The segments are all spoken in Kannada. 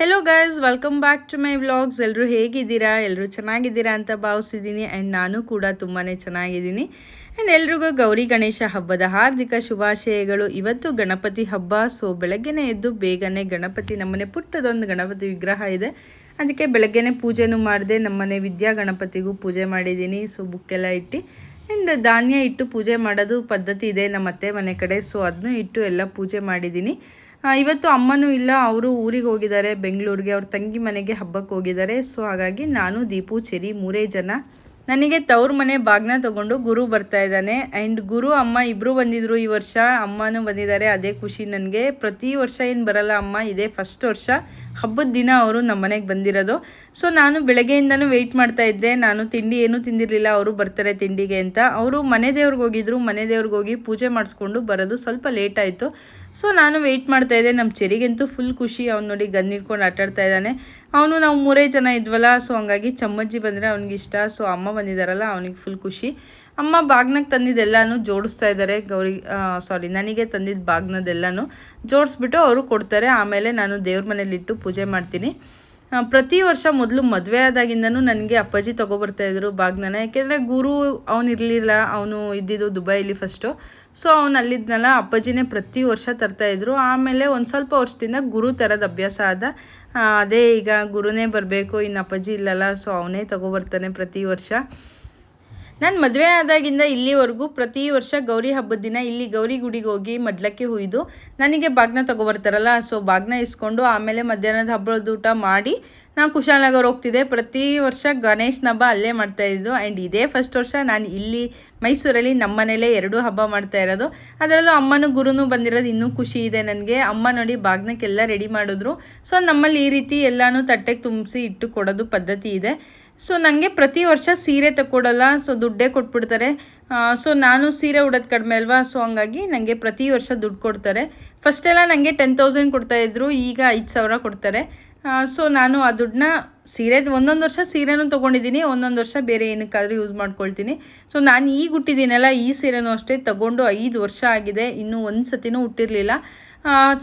Hello guys welcome back to my vlogs ಎಲ್ಲರೂ ಹೇಗಿದ್ದೀರಾ? ಎಲ್ಲರೂ ಚೆನ್ನಾಗಿದ್ದೀರಾ ಅಂತ ಭಾವಿಸಿದ್ದೀನಿ. ಆ್ಯಂಡ್ ನಾನು ಕೂಡ ತುಂಬಾ ಚೆನ್ನಾಗಿದ್ದೀನಿ. ಆ್ಯಂಡ್ ಎಲ್ರಿಗೂ ಗೌರಿ ಗಣೇಶ ಹಬ್ಬದ ಹಾರ್ದಿಕ ಶುಭಾಶಯಗಳು. ಇವತ್ತು ಗಣಪತಿ ಹಬ್ಬ ಸೊ ಬೆಳಗ್ಗೆನೇ ಎದ್ದು ಬೇಗನೆ ಗಣಪತಿ ನಮ್ಮನೆ ಪುಟ್ಟದೊಂದು ಗಣಪತಿ ವಿಗ್ರಹ ಇದೆ. ಅದಕ್ಕೆ ಬೆಳಗ್ಗೆನೇ ಪೂಜೆನೂ ಮಾಡಿದೆ, ನಮ್ಮನೆ ವಿದ್ಯಾ ಗಣಪತಿಗೂ ಪೂಜೆ ಮಾಡಿದ್ದೀನಿ. ಸೊ ಬುಕ್ಕೆಲ್ಲ ಇಟ್ಟು ಆ್ಯಂಡ್ ಧಾನ್ಯ ಇಟ್ಟು ಪೂಜೆ ಮಾಡೋದು ಪದ್ಧತಿ ಇದೆ ನಮ್ಮ ಅತ್ತೆ ಮನೆ ಕಡೆ. ಸೊ ಅದನ್ನೂ ಇಟ್ಟು ಎಲ್ಲ ಪೂಜೆ ಮಾಡಿದ್ದೀನಿ. ಇವತ್ತು ಅಮ್ಮನೂ ಇಲ್ಲ, ಅವರು ಊರಿಗೆ ಹೋಗಿದ್ದಾರೆ, ಬೆಂಗಳೂರಿಗೆ. ಅವ್ರ ತಂಗಿ ಮನೆಗೆ ಹಬ್ಬಕ್ಕೆ ಹೋಗಿದ್ದಾರೆ. ಸೊ, ಹಾಗಾಗಿ ನಾನು, ದೀಪು, ಚೆರಿ ಮೂರೇ ಜನ. ನನಗೆ ತವ್ರ ಮನೆ ಬಾಗ್ನ ತಗೊಂಡು ಗುರು ಬರ್ತಾ ಇದ್ದಾನೆ. ಆ್ಯಂಡ್ ಗುರು, ಅಮ್ಮ ಇಬ್ಬರು ಬಂದಿದ್ರು ಈ ವರ್ಷ. ಅಮ್ಮನೂ ಬಂದಿದ್ದಾರೆ, ಅದೇ ಖುಷಿ ನನಗೆ. ಪ್ರತಿ ವರ್ಷ ಏನು ಬರಲ್ಲ ಅಮ್ಮ, ಇದೇ ಫಸ್ಟ್ ವರ್ಷ. ಹಬ್ಬದ ದಿನ ಅವರು ನಮ್ಮ ಮನೆಗೆ ಬಂದಿರೋದು. ಸೊ ನಾನು ಬೆಳಗ್ಗೆಯಿಂದನೂ ವೆಯ್ಟ್ ಮಾಡ್ತಾ ಇದ್ದೆ. ನಾನು ತಿಂಡಿ ಏನೂ ತಿಂದಿರಲಿಲ್ಲ. ಅವರು ಬರ್ತಾರೆ ತಿಂಡಿಗೆ ಅಂತ. ಅವರು ಮನೆ ದೇವ್ರಿಗೆ ಹೋಗಿದ್ರು. ಮನೆ ದೇವ್ರಿಗೆ ಹೋಗಿ ಪೂಜೆ ಮಾಡಿಸ್ಕೊಂಡು ಬರೋದು ಸ್ವಲ್ಪ ಲೇಟ್ ಆಯಿತು. ಸೊ ನಾನು ವೆಯ್ಟ್ ಮಾಡ್ತಾ ಇದ್ದೆ. ನಮ್ಮ ಚೆರಿಗಂತೂ ಫುಲ್ ಖುಷಿ. ಅವ್ನು ನೋಡಿ ಗನ್ ಹಿಡ್ಕೊಂಡು ಆಟಾಡ್ತಾ ಇದ್ದಾನೆ. ಅವನು ನಾವು ಮೂರೇ ಜನ ಇದ್ವಲ್ಲ. ಸೊ ಹಂಗಾಗಿ ಚಮ್ಮಜ್ಜಿ ಬಂದರೆ ಅವ್ನಿಗೆ ಇಷ್ಟ. ಸೊ ಅಮ್ಮ ಬಂದಿದ್ದಾರಲ್ಲ, ಅವನಿಗೆ ಫುಲ್ ಖುಷಿ. ಅಮ್ಮ ಬಾಗ್ನಾಗ ತಂದಿದ್ದೆಲ್ಲಾನು ಜೋಡಿಸ್ತಾ ಇದ್ದಾರೆ. ಗೌರಿ ಸಾರಿ ನನಗೆ ತಂದಿದ್ದ ಬಾಗ್ನದೆಲ್ಲನೂ ಜೋಡಿಸ್ಬಿಟ್ಟು ಅವರು ಕೊಡ್ತಾರೆ. ಆಮೇಲೆ ನಾನು ದೇವ್ರ ಮನೇಲಿಟ್ಟು ಪೂಜೆ ಮಾಡ್ತೀನಿ. ಪ್ರತಿ ವರ್ಷ ಮೊದಲು ಮದುವೆ ಆದಾಗಿಂದನೂ ನನಗೆ ಅಪ್ಪಾಜಿ ತೊಗೊಬರ್ತಾಯಿದ್ರು ಬಾಗ್ನನ. ಯಾಕೆಂದರೆ ಗುರು ಅವನು ಇರಲಿಲ್ಲ. ಅವನು ಇದ್ದಿದ್ದು ದುಬೈಲಿ ಫಸ್ಟು ಸೊ ಅವನು ಅಲ್ಲಿದ್ದನಲ್ಲ ಅಪ್ಪಾಜಿನೇ ಪ್ರತಿ ವರ್ಷ ತರ್ತಾಯಿದ್ರು ಆಮೇಲೆ ಒಂದು ಸ್ವಲ್ಪ ವರ್ಷದಿಂದ ಗುರು ತರೋದು ಅಭ್ಯಾಸ ಆದ. ಅದೇ ಈಗ ಗುರುನೇ ಬರಬೇಕು ಇನ್ನು ಅಪ್ಪಾಜಿ ಇಲ್ಲಲ್ಲ ಸೊ ಅವನೇ ತೊಗೊಬರ್ತಾನೆ ಪ್ರತಿ ವರ್ಷ. ನಾನು ಮದುವೆ ಆದಾಗಿಂದ ಇಲ್ಲಿವರೆಗೂ ಪ್ರತಿ ವರ್ಷ ಗೌರಿ ಹಬ್ಬದ ದಿನ ಇಲ್ಲಿ ಗೌರಿ ಗುಡಿಗೆ ಹೋಗಿ ಮಡ್ಲಕ್ಕೆ ಹುಯ್ದು ನನಗೆ ಬಾಗ್ನ ತಗೋಬರ್ತಾರಲ್ಲ, ಸೊ ಬಾಗ್ನ ಇಸ್ಕೊಂಡು ಆಮೇಲೆ ಮಧ್ಯಾಹ್ನದ ಹಬ್ಬದ ಊಟ ಮಾಡಿ ನಾನು ಕುಶಾಲನಗರ್ ಹೋಗ್ತಿದ್ದೆ. ಪ್ರತಿ ವರ್ಷ ಗಣೇಶನ ಹಬ್ಬ ಅಲ್ಲೇ ಮಾಡ್ತಾಯಿದ್ದು ಆ್ಯಂಡ್ ಇದೇ ಫಸ್ಟ್ ವರ್ಷ ನಾನು ಇಲ್ಲಿ ಮೈಸೂರಲ್ಲಿ ನಮ್ಮ ಮನೇಲೇ ಎರಡೂ ಹಬ್ಬ ಮಾಡ್ತಾ ಇರೋದು. ಅದರಲ್ಲೂ ಅಮ್ಮನೂ ಗುರುನೂ ಬಂದಿರೋದು ಇನ್ನೂ ಖುಷಿ ಇದೆ ನನಗೆ. ಅಮ್ಮ ನೋಡಿ ಬಾಗ್ನಕ್ಕೆಲ್ಲ ರೆಡಿ ಮಾಡಿದ್ರು. ಸೊ ನಮ್ಮಲ್ಲಿ ಈ ರೀತಿ ಎಲ್ಲನೂ ತಟ್ಟೆಗೆ ತುಂಬಿಸಿ ಇಟ್ಟು ಕೊಡೋದು ಪದ್ಧತಿ ಇದೆ. ಸೊ ನನಗೆ ಪ್ರತಿ ವರ್ಷ ಸೀರೆ ತಗೊಡಲ್ಲ ಸೊ ದುಡ್ಡೇ ಕೊಟ್ಬಿಡ್ತಾರೆ. ಸೊ ನಾನು ಸೀರೆ ಉಡೋದು ಕಡಿಮೆ ಅಲ್ವಾ? ಸೊ ಹಂಗಾಗಿ ನನಗೆ ಪ್ರತಿ ವರ್ಷ ದುಡ್ಡು ಕೊಡ್ತಾರೆ. ಫಸ್ಟೆಲ್ಲ ನನಗೆ ಟೆನ್ ತೌಸಂಡ್ ಕೊಡ್ತಾಯಿದ್ರು ಈಗ ಐದು ಸಾವಿರ ಕೊಡ್ತಾರೆ. ಸೊ ನಾನು ಆ ದುಡ್ಡನ್ನ ಸೀರೆದು ಒಂದೊಂದು ವರ್ಷ ಸೀರೆನೂ ತೊಗೊಂಡಿದ್ದೀನಿ. ಒಂದೊಂದು ವರ್ಷ ಬೇರೆ ಏನಕ್ಕಾದರೂ ಯೂಸ್ ಮಾಡ್ಕೊಳ್ತೀನಿ. ಸೊ ನಾನು ಈಗ ಹುಟ್ಟಿದ್ದೀನಲ್ಲ ಈ ಸೀರೆನೂ ಅಷ್ಟೇ. ತಗೊಂಡು ಐದು ವರ್ಷ ಆಗಿದೆ. ಇನ್ನೂ ಒಂದು ಸತಿನೂ ಹುಟ್ಟಿರಲಿಲ್ಲ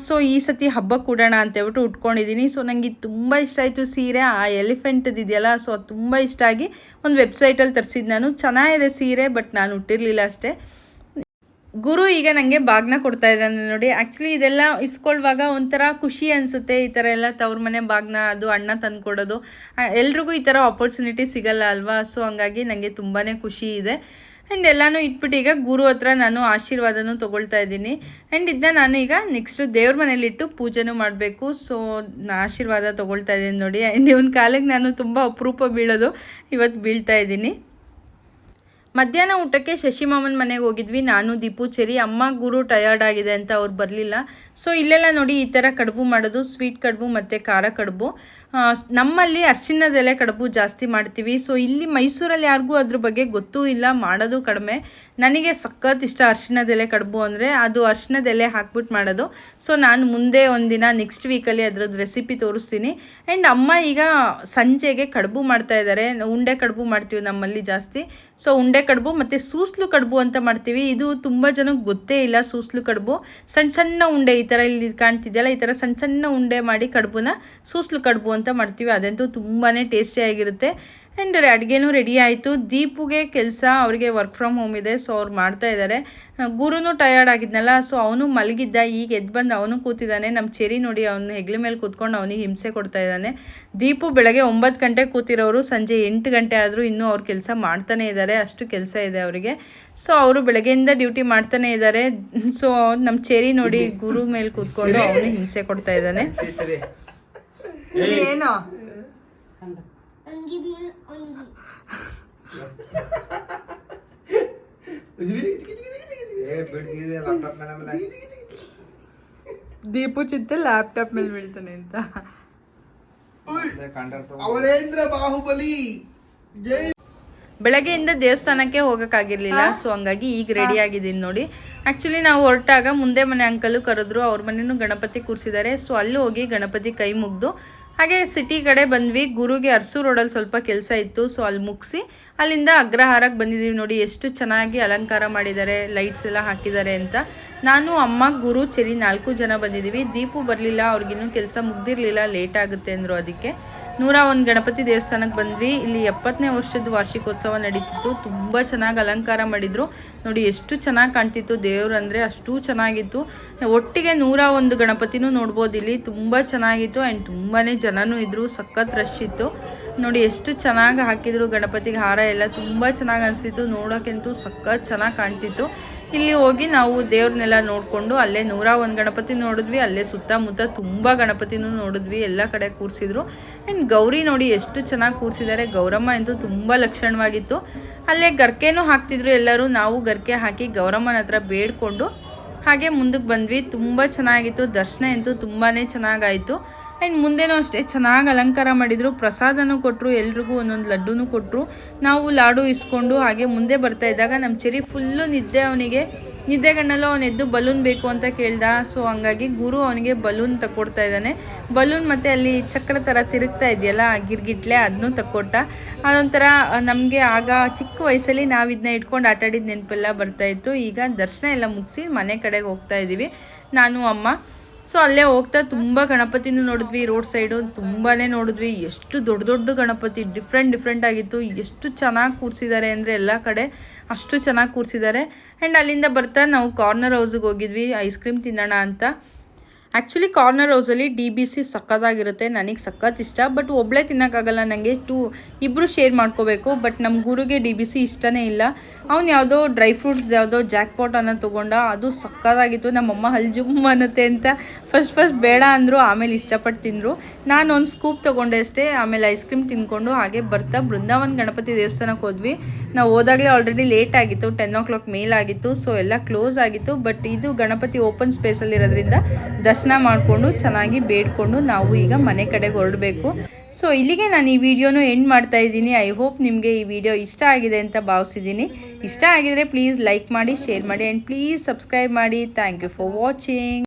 ಸೊ ಈ ಸತಿ ಹಬ್ಬಕ್ಕೆ ಅಂತ ಹೇಳ್ಬಿಟ್ಟು ಉಟ್ಕೊಂಡಿದ್ದೀನಿ. ಸೊ ನನಗೆ ತುಂಬ ಇಷ್ಟ ಆಯಿತು ಸೀರೆ. ಆ ಎಲಿಫೆಂಟ್ದು ಇದೆಯಲ್ಲ ಸೊ ಅದು ತುಂಬ ಇಷ್ಟ ಆಗಿ ಒಂದು ವೆಬ್ಸೈಟಲ್ಲಿ ತರಿಸಿದ್ದು ನಾನು. ಚೆನ್ನಾಗಿದೆ ಸೀರೆ ಬಟ್ ನಾನು ಉಟ್ಟಿರಲಿಲ್ಲ ಅಷ್ಟೇ. ಗುರು ಈಗ ನನಗೆ ಬಾಗ್ನ ಕೊಡ್ತಾ ಇದ್ದಾನೆ ನೋಡಿ. ಆ್ಯಕ್ಚುಲಿ ಇದೆಲ್ಲ ಇಸ್ಕೊಳ್ಳುವಾಗ ಒಂಥರ ಖುಷಿ ಅನಿಸುತ್ತೆ ಈ ಥರ ಎಲ್ಲ ತವ್ರ ಮನೆ ಬಾಗ್ನ, ಅದು ಅಣ್ಣ ತಂದು ಕೊಡೋದು. ಎಲ್ರಿಗೂ ಈ ಥರ ಆಪರ್ಚುನಿಟಿ ಸಿಗಲ್ಲ ಅಲ್ವಾ? ಸೊ ಹಂಗಾಗಿ ನನಗೆ ತುಂಬಾ ಖುಷಿ ಇದೆ. ಆ್ಯಂಡ್ ಎಲ್ಲನೂ ಇಟ್ಬಿಟ್ಟು ಈಗ ಗುರು ಹತ್ರ ನಾನು ಆಶೀರ್ವಾದನೂ ತೊಗೊಳ್ತಾ ಇದ್ದೀನಿ. ಆ್ಯಂಡ್ ಇದನ್ನ ನಾನು ಈಗ ನೆಕ್ಸ್ಟ್ ದೇವ್ರ ಮನೇಲಿಟ್ಟು ಪೂಜೆನೂ ಮಾಡಬೇಕು. ಸೊ ಆಶೀರ್ವಾದ ತೊಗೊಳ್ತಾ ಇದ್ದೀನಿ ನೋಡಿ. ಆ್ಯಂಡ್ ಇವನ್ ಕಾಲಿಗೆ ನಾನು ತುಂಬ ಅಪರೂಪ ಬೀಳೋದು ಇವತ್ತು ಬೀಳ್ತಾ ಇದ್ದೀನಿ. ಮಧ್ಯಾಹ್ನ ಊಟಕ್ಕೆ ಶಶಿ ಮಾಮನ ಮನೆಗೆ ಹೋಗಿದ್ವಿ. ನಾನು, ದೀಪು, ಚೆರಿ, ಅಮ್ಮ, ಗುರು ಟಯರ್ಡ್ ಆಗಿದೆ ಅಂತ ಅವ್ರು ಬರಲಿಲ್ಲ. ಸೊ ಇಲ್ಲೆಲ್ಲ ನೋಡಿ ಈ ಥರ ಕಡುಬು ಮಾಡೋದು ಸ್ವೀಟ್ ಕಡುಬು ಮತ್ತು ಖಾರ ಕಡುಬು. ನಮ್ಮಲ್ಲಿ ಅರ್ಶಿಣದೆಲೆ ಕಡುಬು ಜಾಸ್ತಿ ಮಾಡ್ತೀವಿ. ಸೊ ಇಲ್ಲಿ ಮೈಸೂರಲ್ಲಿ ಯಾರಿಗೂ ಅದ್ರ ಬಗ್ಗೆ ಗೊತ್ತೂ ಇಲ್ಲ, ಮಾಡೋದು ಕಡಿಮೆ. ನನಗೆ ಸಖತ್ ಇಷ್ಟ ಅರ್ಶಿಣದೆಲೆ ಕಡುಬು ಅಂದರೆ ಅದು ಅರ್ಶಿಣದೆಲೆ ಹಾಕ್ಬಿಟ್ಟು ಮಾಡೋದು. ಸೊ ನಾನು ಮುಂದೆ ಒಂದಿನ ನೆಕ್ಸ್ಟ್ ವೀಕಲ್ಲಿ ಅದ್ರದ್ದು ರೆಸಿಪಿ ತೋರಿಸ್ತೀನಿ. ಆ್ಯಂಡ್ ಅಮ್ಮ ಈಗ ಸಂಜೆಗೆ ಕಡುಬು ಮಾಡ್ತಾ ಇದ್ದಾರೆ. ಉಂಡೆ ಕಡುಬು ಮಾಡ್ತೀವಿ ನಮ್ಮಲ್ಲಿ ಜಾಸ್ತಿ. ಸೊ ಉಂಡೆ ಕಡುಬು ಮತ್ತು ಸೂಸ್ಲು ಕಡುಬು ಅಂತ ಮಾಡ್ತೀವಿ. ಇದು ತುಂಬ ಜನಕ್ಕೆ ಗೊತ್ತೇ ಇಲ್ಲ ಸೂಸ್ಲು ಕಡುಬು. ಸಣ್ಣ ಸಣ್ಣ ಉಂಡೆ ಈ ಥರ ಇಲ್ಲಿ ಕಾಣ್ತಿದೆಯಲ್ಲ, ಈ ಥರ ಸಣ್ಣ ಸಣ್ಣ ಉಂಡೆ ಮಾಡಿ ಕಡುಬುನ ಸೂಸ್ಲು ಕಡುಬು ಅಂತ ಮಾಡ್ತೀವಿ. ಅದಂತೂ ತುಂಬಾ ಟೇಸ್ಟಿಯಾಗಿರುತ್ತೆ ಆ್ಯಂಡ್ ಅಡುಗೆನೂ ರೆಡಿ ಆಯಿತು. ದೀಪುಗೆ ಕೆಲಸ ಅವರಿಗೆ ವರ್ಕ್ ಫ್ರಮ್ ಹೋಮ್ ಇದೆ ಸೊ ಅವ್ರು ಮಾಡ್ತಾ ಇದ್ದಾರೆ ಗುರುನು ಟಯರ್ಡ್ ಆಗಿದ್ನಲ್ಲ ಸೊ ಅವನು ಮಲಗಿದ್ದ. ಈಗ ಎದ್ದು ಬಂದು ಅವನು ಕೂತಿದ್ದಾನೆ ನಮ್ಮ ಚೆರಿ ನೋಡಿ ಅವನು ಹೆಗ್ಲ ಮೇಲೆ ಕೂತ್ಕೊಂಡು ಅವನಿಗೆ ಹಿಂಸೆ ಕೊಡ್ತಾ ಇದ್ದಾನೆ ದೀಪು ಬೆಳಗ್ಗೆ ಒಂಬತ್ತು ಗಂಟೆಗೆ ಕೂತಿರೋರು ಸಂಜೆ ಎಂಟು ಗಂಟೆ ಆದರೂ ಇನ್ನೂ ಅವ್ರ ಕೆಲಸ ಮಾಡ್ತಾನೇ ಇದ್ದಾರೆ ಅಷ್ಟು ಕೆಲಸ ಇದೆ ಅವರಿಗೆ. ಸೊ ಅವರು ಬೆಳಗ್ಗೆಯಿಂದ ಡ್ಯೂಟಿ ಮಾಡ್ತಾನೇ ಇದ್ದಾರೆ ಸೊ ನಮ್ಮ ಚೆರಿ ನೋಡಿ ಗುರು ಮೇಲೆ ಕೂತ್ಕೊಂಡು ಅವನು ಹಿಂಸೆ ಕೊಡ್ತಾ ಇದ್ದಾನೆ ಏನು? ದೀಪು ಚಿತ್ತ ಲ್ಯಾಪ್ಟಾಪ್ ಮೇಲೆ ಬೀಳ್ತಾನೆ ಅಂತ. ಅವರೇಂದ್ರ ಬಾಹುಬಲಿ. ಜೈ. ಬೆಳಗ್ಗೆಯಿಂದ ದೇವಸ್ಥಾನಕ್ಕೆ ಹೋಗೋಕ್ಕಾಗಿರ್ಲಿಲ್ಲ ಸೊ ಹಂಗಾಗಿ ಈಗ ರೆಡಿ ಆಗಿದ್ದೀನಿ ನೋಡಿ. ಆ್ಯಕ್ಚುಲಿ ನಾವು ಹೊರಟಾಗ ಮುಂದೆ ಮನೆ ಅಂಕಲು ಕರೆದ್ರು ಅವ್ರ ಮನೇನು ಗಣಪತಿ ಕೂರಿಸಿದ್ದಾರೆ ಸೊ ಅಲ್ಲಿ ಹೋಗಿ ಗಣಪತಿ ಕೈ ಮುಗ್ದು ಹಾಗೆ ಸಿಟಿ ಕಡೆ ಬಂದ್ವಿ. ಗುರುಗೆ ಅರಸು ರೋಡಲ್ಲಿ ಸ್ವಲ್ಪ ಕೆಲಸ ಇತ್ತು ಸೊ ಅಲ್ಲಿ ಮುಗಿಸಿ ಅಲ್ಲಿಂದ ಅಗ್ರಹಾರಕ್ಕೆ ಬಂದಿದ್ದೀವಿ ನೋಡಿ, ಎಷ್ಟು ಚೆನ್ನಾಗಿ ಅಲಂಕಾರ ಮಾಡಿದ್ದಾರೆ ಲೈಟ್ಸ್ ಎಲ್ಲ ಹಾಕಿದ್ದಾರೆ ಅಂತ. ನಾನು, ಅಮ್ಮ, ಗುರು, ಚೆರಿ ನಾಲ್ಕು ಜನ ಬಂದಿದ್ದೀವಿ ದೀಪು ಬರಲಿಲ್ಲ, ಅವ್ರಿಗಿನ್ನೂ ಕೆಲಸ ಮುಗ್ದಿರಲಿಲ್ಲ ಲೇಟ್ ಆಗುತ್ತೆ ಅಂದರು ಅದಕ್ಕೆ. ನೂರ ಒಂದು ಗಣಪತಿ ದೇವಸ್ಥಾನಕ್ಕೆ ಬಂದ್ವಿ. ಇಲ್ಲಿ ಎಪ್ಪತ್ತನೇ ವರ್ಷದ ವಾರ್ಷಿಕೋತ್ಸವ ನಡೀತಿತ್ತು. ತುಂಬ ಚೆನ್ನಾಗಿ ಅಲಂಕಾರ ಮಾಡಿದರು. ನೋಡಿ, ಎಷ್ಟು ಚೆನ್ನಾಗಿ ಕಾಣ್ತಿತ್ತು ದೇವರು ಅಂದರೆ ಅಷ್ಟು ಚೆನ್ನಾಗಿತ್ತು. ಒಟ್ಟಿಗೆ ನೂರ ಒಂದು ಗಣಪತಿನೂ ನೋಡ್ಬೋದು ಇಲ್ಲಿ. ತುಂಬ ಚೆನ್ನಾಗಿತ್ತು ಆ್ಯಂಡ್ ತುಂಬಾ ಜನನೂ ಇದ್ದರು ಸಖತ್ ರಶ್ ಇತ್ತು. ನೋಡಿ, ಎಷ್ಟು ಚೆನ್ನಾಗಿ ಹಾಕಿದರು ಗಣಪತಿಗೆ ಹಾರ ಎಲ್ಲ. ತುಂಬ ಚೆನ್ನಾಗಿ ಅನಿಸ್ತಿತ್ತು. ನೋಡೋಕ್ಕಂತೂ ಸಖತ್ ಚೆನ್ನಾಗಿ ಕಾಣ್ತಿತ್ತು. ಇಲ್ಲಿ ಹೋಗಿ ನಾವು ದೇವ್ರನ್ನೆಲ್ಲ ನೋಡಿಕೊಂಡು ಅಲ್ಲೇ ನೂರ ಒಂದು ಗಣಪತಿ ನೋಡಿದ್ವಿ, ಅಲ್ಲೇ ಸುತ್ತಮುತ್ತ ತುಂಬ ಗಣಪತಿನೂ ನೋಡಿದ್ವಿ, ಎಲ್ಲ ಕಡೆ ಕೂರಿಸಿದ್ರು. ಆ್ಯಂಡ್ ಗೌರಿ ನೋಡಿ ಎಷ್ಟು ಚೆನ್ನಾಗಿ ಕೂರಿಸಿದ್ದಾರೆ, ಗೌರಮ್ಮ ಅಂತೂ ತುಂಬ ಲಕ್ಷಣವಾಗಿತ್ತು. ಅಲ್ಲೇ ಗರ್ಕೆನೂ ಹಾಕ್ತಿದ್ರು ಎಲ್ಲರೂ, ನಾವು ಗರ್ಕೆ ಹಾಕಿ ಗೌರಮ್ಮನ ಹತ್ರ ಬೇಡ್ಕೊಂಡು ಹಾಗೆ ಮುಂದಕ್ಕೆ ಬಂದ್ವಿ. ತುಂಬ ಚೆನ್ನಾಗಿತ್ತು, ದರ್ಶನ ಅಂತೂ ತುಂಬಾ ಚೆನ್ನಾಗಾಯಿತು. ಆ್ಯಂಡ್ ಮುಂದೆನೂ ಅಷ್ಟೇ ಚೆನ್ನಾಗಿ ಅಲಂಕಾರ ಮಾಡಿದರು, ಪ್ರಸಾದನೂ ಕೊಟ್ಟರು ಎಲ್ರಿಗೂ ಒಂದೊಂದು ಲಡ್ಡೂ ಕೊಟ್ಟರು ನಾವು ಲಾಡು ಇಸ್ಕೊಂಡು ಹಾಗೆ ಮುಂದೆ ಬರ್ತಾ ಇದ್ದಾಗ ನಮ್ಮ ಚೆರಿ ಫುಲ್ಲು ನಿದ್ದೆ ಅವನಿಗೆ. ನಿದ್ದೆಗಣ್ಣಲ್ಲೂ ಅವನು ಎದ್ದು ಬಲೂನ್ ಬೇಕು ಅಂತ ಕೇಳ್ದ. ಸೊ ಹಂಗಾಗಿ ಗುರು ಅವನಿಗೆ ಬಲೂನ್ ತಕ್ಕೊಡ್ತಾ ಇದ್ದಾನೆ. ಬಲೂನ್ ಮತ್ತು ಅಲ್ಲಿ ಚಕ್ರ ಥರ ತಿರುಗ್ತಾ ಇದೆಯಲ್ಲ ಗಿರ್ಗಿಟ್ಲೆ ಅದನ್ನೂ ತಕ್ಕೊಟ್ಟ. ಅದೊಂಥರ ನಮಗೆ ಆಗ ಚಿಕ್ಕ ವಯಸ್ಸಲ್ಲಿ ನಾವು ಇದನ್ನ ಇಟ್ಕೊಂಡು ಆಟಾಡಿದ ನೆನಪೆಲ್ಲ ಬರ್ತಾಯಿತ್ತು ಈಗ ದರ್ಶನ ಎಲ್ಲ ಮುಗಿಸಿ ಮನೆ ಕಡೆಗೆ ಹೋಗ್ತಾ ಇದ್ದೀವಿ ನಾನು, ಅಮ್ಮ. ಸೊ ಅಲ್ಲೇ ಹೋಗ್ತಾ ತುಂಬ ಗಣಪತಿನ ನೋಡಿದ್ವಿ, ರೋಡ್ ಸೈಡು ತುಂಬಾ ನೋಡಿದ್ವಿ. ಎಷ್ಟು ದೊಡ್ಡ ದೊಡ್ಡ ಗಣಪತಿ ಡಿಫ್ರೆಂಟ್ ಡಿಫ್ರೆಂಟ್ ಆಗಿತ್ತು. ಎಷ್ಟು ಚೆನ್ನಾಗಿ ಕೂರಿಸಿದ್ದಾರೆ ಅಂದರೆ ಎಲ್ಲ ಕಡೆ ಅಷ್ಟು ಚೆನ್ನಾಗಿ ಕೂರಿಸಿದ್ದಾರೆ. ಆ್ಯಂಡ್ ಅಲ್ಲಿಂದ ಬರ್ತಾ ನಾವು ಕಾರ್ನರ್ ಹೌಸಿಗೆ ಹೋಗಿದ್ವಿ ಐಸ್ ಕ್ರೀಮ್ ತಿನ್ನೋಣ ಅಂತ. ಆ್ಯಕ್ಚುಲಿ ಕಾರ್ನರ್ ಹೌಸಲ್ಲಿ ಡಿ ಬಿ ಸಿ ಸಕ್ಕತ್ತಾಗಿರುತ್ತೆ, ನನಗೆ ಸಖತ್ ಇಷ್ಟ. ಬಟ್ ಒಬ್ಬಳೇ ತಿನ್ನೋಕ್ಕಾಗಲ್ಲ ನನಗೆ ಟೂ ಇಬ್ಬರು ಶೇರ್ ಮಾಡ್ಕೋಬೇಕು. ಬಟ್ ನಮ್ಮ ಗುರುಗೆ ಡಿ ಬಿ ಸಿ ಇಷ್ಟನೇ ಇಲ್ಲ. ಅವ್ನು ಯಾವುದೋ ಡ್ರೈ ಫ್ರೂಟ್ಸ್ ಯಾವುದೋ ಜಾಕ್ ಪಾಟ್ ಅನ್ನೋ ತೊಗೊಂಡ, ಅದು ಸಕ್ಕತ್ತಾಗಿತ್ತು. ನಮ್ಮಮ್ಮ ಹಲ್ಜುಮ್ ಅನ್ನತ್ತೆ ಅಂತ ಫಸ್ಟ್ ಫಸ್ಟ್ ಬೇಡ ಅಂದರು, ಆಮೇಲೆ ಇಷ್ಟಪಟ್ಟು ತಿಂದರು. ನಾನು ಒಂದು ಸ್ಕೂಪ್ ತೊಗೊಂಡೆ ಅಷ್ಟೇ, ಆಮೇಲೆ ಐಸ್ ಕ್ರೀಮ್ ತಿನ್ಕೊಂಡು ಹಾಗೆ ಬರ್ತಾ ಬೃಂದಾವನ್ ಗಣಪತಿ ದೇವಸ್ಥಾನಕ್ಕೆ ಹೋದ್ವಿ. ನಾವು ಹೋದಾಗಲೇ ಆಲ್ರೆಡಿ ಲೇಟ್ ಆಗಿತ್ತು ಟೆನ್ ಓ ಕ್ಲಾಕ್ ಮೇಲಾಗಿತ್ತು ಸೊ ಎಲ್ಲ ಕ್ಲೋಸ್ ಆಗಿತ್ತು. ಬಟ್ ಇದು ಗಣಪತಿ ಓಪನ್ ಸ್ಪೇಸಲ್ಲಿರೋದ್ರಿಂದ ದರ್ಶನ ಮಾಡಿಕೊಂಡು ಚೆನ್ನಾಗಿ ಬೇಡ್ಕೊಂಡು ನಾವು ಈಗ ಮನೆ ಕಡೆ ಹೊರಡಬೇಕು. ಸೊ ಇಲ್ಲಿಗೆ ನಾನು ಈ ವಿಡಿಯೋನು ಎಂಡ್ ಮಾಡ್ತಾ ಇದ್ದೀನಿ. ಐ ಹೋಪ್ ನಿಮಗೆ ಈ ವಿಡಿಯೋ ಇಷ್ಟ ಆಗಿದೆ ಅಂತ ಭಾವಿಸಿದ್ದೀನಿ. ಇಷ್ಟ ಆಗಿದರೆ ಪ್ಲೀಸ್ ಲೈಕ್ ಮಾಡಿ ಶೇರ್ ಮಾಡಿ ಆ್ಯಂಡ್ ಪ್ಲೀಸ್ ಸಬ್ಸ್ಕ್ರೈಬ್ ಮಾಡಿ. Thank you for watching